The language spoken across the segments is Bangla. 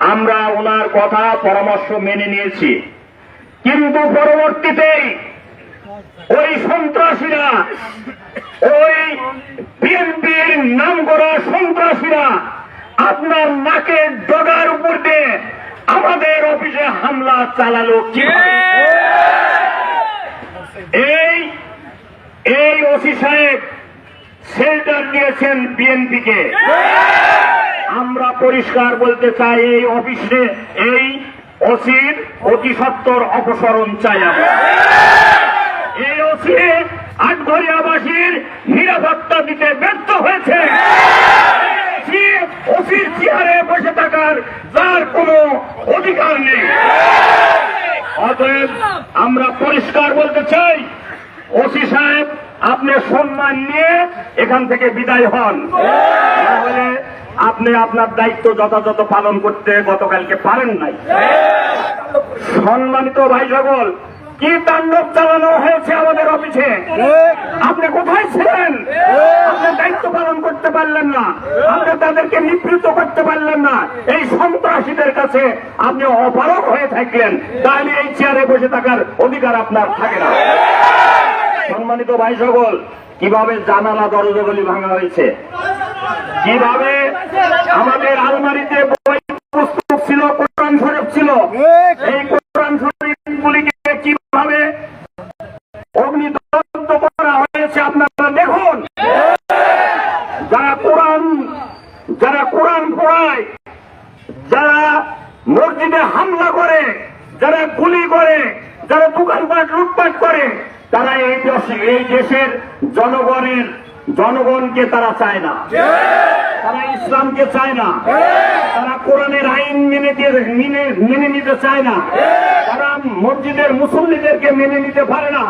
আমরা ওনার কথা, পরামর্শ মেনে নিয়েছি কিন্তু পরবর্তীতেই ওই সন্ত্রাসীরা, ওই বিএনপির নাম করা সন্ত্রাসীরা আপনার নাকের ডগার উপর দিয়ে আমাদের অফিসে হামলা চালালো? এই এই ওসি সাহেব শেল্টার দিয়েছেন বিএনপিকে আমরা পরিষ্কার বলতে চাই এই অফিসে এই ওসির অতি সত্তর অপসরণ চাই এই অসি আটঘরিয়াবাসীর নিরাপত্তা দিতে ব্যর্থ হয়েছে। অসির চেয়ারে বসে থাকার যার কোনো অধিকার নেই। অতএব আমরা পরিষ্কার বলতে চাই, ওসি সাহেব, আপনি সম্মান নিয়ে এখান থেকে বিদায় হন। তাহলে আপনি আপনার দায়িত্ব যথাযথ পালন করতে গতকালকে পারেন নাই। সম্মানিত ভাই সকল, কি তাণ্ডব চালানো হয়েছে আমাদের অফিসে? আপনি কোথায় ছিলেন? আপনি দায়িত্ব পালন করতে পারলেন না। আপনি তাদেরকে নিবৃত্ত করতে পারলেন না। এই সন্ত্রাসীদের কাছে আপনি অপারক হয়ে থাকলেন। তাহলে এই চেয়ারে বসে থাকার অধিকার আপনার থাকে না। সম্মানিত ভাই সকল, কীভাবে জানালা দরজাগুলি ভাঙা হয়েছে? কীভাবে আমাদের আলমারিতে বই পুস্তক ছিল কোরআন শরীফ ছিল এই কোরআন শরীফগুলিকে কীভাবে অগ্নিদগ্ধ করা হয়েছে আপনারা দেখুন। যারা কোরআন যারা কোরআন পড়ায় যারা মসজিদে হামলা করে যারা গুলি করে যারা দোকানপাট লুটপাট করে তারা এই দেশে এই দেশের জনগণের জনগণকে তারা চায় না। তারা ইসলামকে চায় না। তারা কোরআনের আইন মেনে দিয়ে মেনে নিতে চায় না। তারা মসজিদের মুসল্লিদেরকে মেনে নিতে পারে না।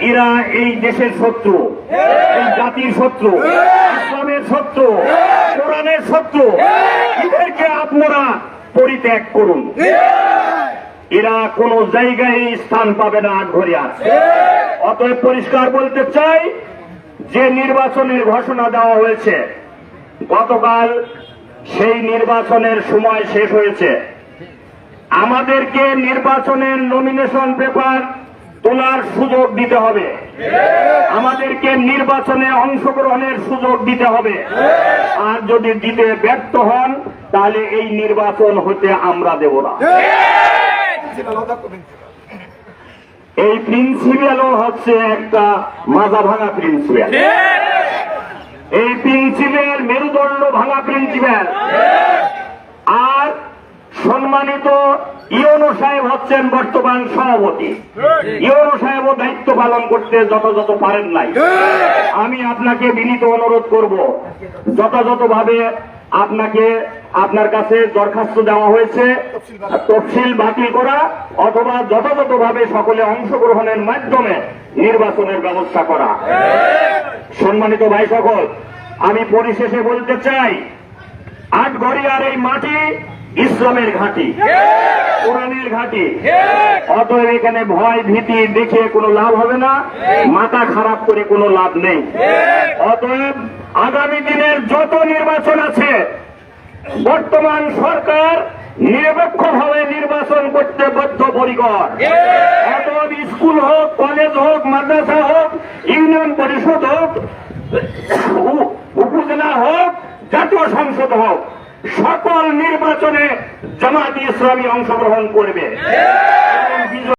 এরা এই দেশের শত্রু। এই জাতির শত্রু। ইসলামের শত্রু। কোরআনের শত্রু। এদেরকে আপনারা পরিত্যাগ করুন। এরা কোন জায়গায় স্থান পাবে না আটঘরিয়ার অতএব পরিষ্কার বলতে চাই যে নির্বাচনের ঘোষণা দেওয়া হয়েছে, গতকাল সেই নির্বাচনের সময় শেষ হয়েছে। আমাদেরকে নির্বাচনের নমিনেশন পেপার তোলার সুযোগ দিতে হবে। আমাদেরকে নির্বাচনে অংশগ্রহণের সুযোগ দিতে হবে। আর যদি দিতে ব্যর্থ হন, তাহলে এই নির্বাচন হতে আমরা দেব না। এই প্রিন্সিপালও হচ্ছে একটা মাজা ভাঙা প্রিন্সিপাল এই প্রিন্সিপাল মেরুদণ্ড ভাঙা প্রিন্সিপাল আর সম্মানিত ইয়নো সাহেব হচ্ছেন বর্তমান সভাপতি। ইয়নো সাহেবও দায়িত্ব পালন করতে যথাযথ পারেন নাই। আমি আপনাকে বিনীত অনুরোধ করব যথাযথভাবে আপনাকে আপনার কাছে দরখাস্ত দেওয়া হয়েছে, তফসিল বাতিল করা অথবা যথাযথভাবে সকলে অংশগ্রহণের মাধ্যমে নির্বাচনের ব্যবস্থা করা। সম্মানিত ভাই সকল, আমি পরিশেষে বলতে চাই, আটঘরিয়ার এই মাটি ইসলামের ঘাঁটি। কোরআনের ঘাঁটি। অতএব এখানে ভয় ভীতি দেখে কোনো লাভ হবে না। মাথা খারাপ করে কোনো লাভ নেই। অতএব আগামী দিনের যত নির্বাচন আছে বর্তমান সরকার নিরপেক্ষভাবে নির্বাচন করতে বদ্ধপরিকর। অতএব স্কুল হোক কলেজ হোক মাদ্রাসা হোক ইউনিয়ন পরিষদ হোক উপজেলা হোক জাতীয় সংসদ হোক সকল নির্বাচনে জামাত ইসলামী অংশগ্রহণ করবে।